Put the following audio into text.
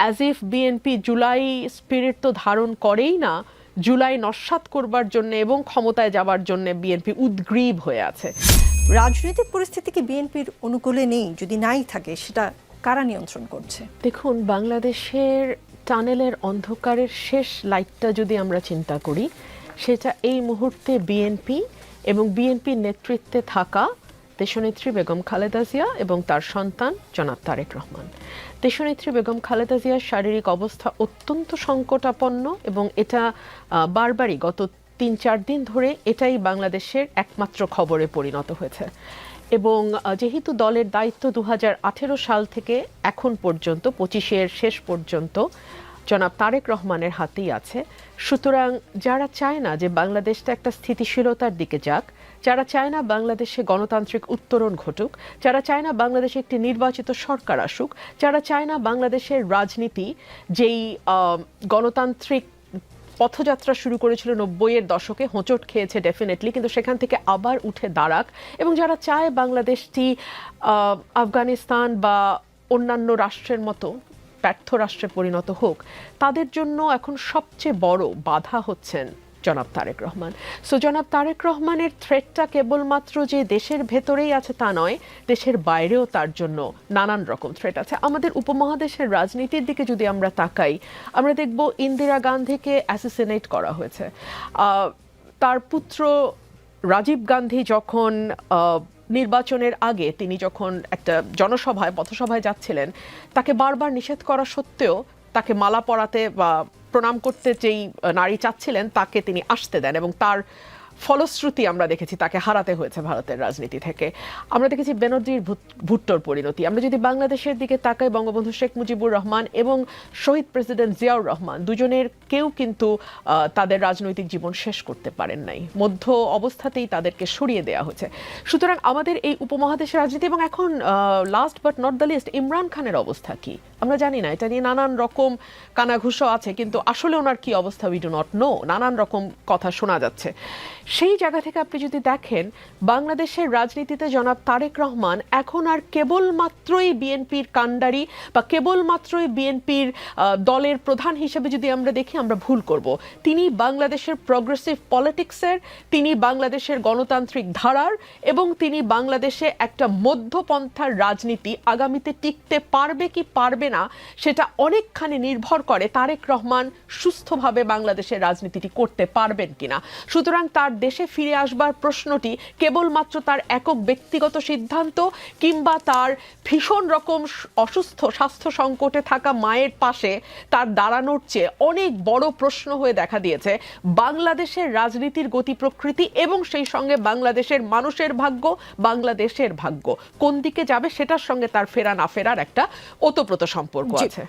As if BNP July spirit তো ধারণ করেই না জুলাই নস্বাত করবার জন্য এবং ক্ষমতায় যাবার জন্য বিএনপি উদ্গ্রীব হয়ে আছে। রাজনৈতিক পরিস্থিতি কি বিএনপির অনুকূলে নেই যদি নাই থাকে সেটা কারা নিয়ন্ত্রণ করছে? দেখুন বাংলাদেশের টানেলের অন্ধকারের শেষ লাইটটা যদি আমরা চিন্তা করি সেটা এই মুহূর্তে বিএনপি এবং বিএনপির নেতৃত্বে থাকা দেশনেত্রী বেগম খালেদা জিয়া এবং তার সন্তান জনাব তারেক রহমান। দেশনেত্রী বেগম খালেদা জিয়ার শারীরিক অবস্থা অত্যন্ত সংকটাপন্ন এবং এটা বারবারই গত তিন চার দিন ধরে এটাই বাংলাদেশের একমাত্র খবরে পরিণত হয়েছে। এবং যেহেতু দলের দায়িত্ব দু হাজার আঠেরো সাল থেকে এখন পর্যন্ত, পঁচিশের শেষ পর্যন্ত জনাব তারেক রহমানের হাতেই আছে। সুতরাং যারা চায় না যে বাংলাদেশটা একটা স্থিতিশীলতার দিকে যাক, যারা চায় না বাংলাদেশে গণতান্ত্রিক উত্তরণ ঘটুক, যারা চায় না বাংলাদেশে একটি নির্বাচিত সরকার আসুক, যারা চায় না বাংলাদেশের রাজনীতি, যেই গণতান্ত্রিক পথযাত্রা শুরু করেছিল নব্বইয়ের দশকে, হোঁচট খেয়েছে ডেফিনেটলি কিন্তু সেখান থেকে আবার উঠে দাঁড়াক। এবং যারা চায় বাংলাদেশটি আফগানিস্তান বা অন্যান্য রাষ্ট্রের মতো ব্যর্থ রাষ্ট্রে পরিণত হোক, তাদের জন্য এখন সবচেয়ে বড় বাধা হচ্ছেন জনাব তারেক রহমান। সো জনাব তারেক রহমানের থ্রেটটা কেবলমাত্র যে দেশের ভেতরেই আছে তা নয়, দেশের বাইরেও তার জন্য নানান রকম থ্রেট আছে। আমাদের উপমহাদেশের রাজনীতির দিকে যদি আমরা তাকাই, আমরা দেখব ইন্দিরা গান্ধীকে অ্যাসিসিনেট করা হয়েছে। তার পুত্র রাজীব গান্ধী যখন নির্বাচনের আগে তিনি যখন একটা জনসভায়, পথসভায় যাচ্ছিলেন, তাকে বারবার নিষেধ করা সত্ত্বেও তাকে মালা পরাতে বা প্রণাম করতে যেই নারী চাচ্ছিলেন, তাকে তিনি আসতে দেন এবং তার ফলশ্রুতি আমরা দেখেছি, তাকে হারাতে হয়েছে ভারতের রাজনীতি থেকে। আমরা দেখেছি বেনজির ভুট্টোর পরিণতি। আমরা যদি বাংলাদেশের দিকে তাকাই, বঙ্গবন্ধু শেখ মুজিবুর রহমান এবং শহীদ প্রেসিডেন্ট জিয়াউর রহমান, দুজনের কেউ কিন্তু তাদের রাজনৈতিক জীবন শেষ করতে পারেন নাই। মধ্য অবস্থাতেই তাদেরকে সরিয়ে দেওয়া হয়েছে। সুতরাং আমাদের এই উপমহাদেশের রাজনীতি এবং এখন last but not the least Imran খানের অবস্থা কি? আমরা জানি না, এটা নিয়ে নানান রকম কানাঘুষো আছে, কিন্তু আসলে ওনার কি অবস্থা উই ডু নট নো নানান রকম কথা শোনা যাচ্ছে। সেই জায়গা থেকে আপনি যদি দেখেন, বাংলাদেশের রাজনীতিতে জনাব তারেক রহমান এখন আর কেবলমাত্রই বিএনপির কাণ্ডারি বা কেবলমাত্রই বিএনপির দলের প্রধান হিসেবে যদি আমরা দেখি, আমরা ভুল করব। তিনি বাংলাদেশের প্রগ্রেসিভ পলিটিক্সের তিনি বাংলাদেশের গণতান্ত্রিক ধারার এবং তিনি বাংলাদেশে একটা মধ্যপন্থার রাজনীতি আগামীতে টিকতে পারবে কি পারবে না, সেটা অনেকখানি নির্ভর করে তারেক রহমান সুস্থভাবে বাংলাদেশের রাজনীতিটি করতে পারবেন কিনা। সুতরাং তার দেশে ফিরে আসবার প্রশ্নটি কেবলমাত্র তার একক ব্যক্তিগত সিদ্ধান্ত কিংবা তার ভীষণ রকম অসুস্থ স্বাস্থ্য সংকটে থাকা মায়ের পাশে তার দাঁড়ানোর চেয়ে অনেক বড় প্রশ্ন হয়ে দেখা দিয়েছে। বাংলাদেশের রাজনীতির গতি প্রকৃতি এবং সেই সঙ্গে বাংলাদেশের মানুষের ভাগ্য বাংলাদেশের ভাগ্য। কোন দিকে যাবে সেটার সঙ্গে তার ফেরা না ফেরার একটা ওতপ্রোত সম্পর্ক আছে।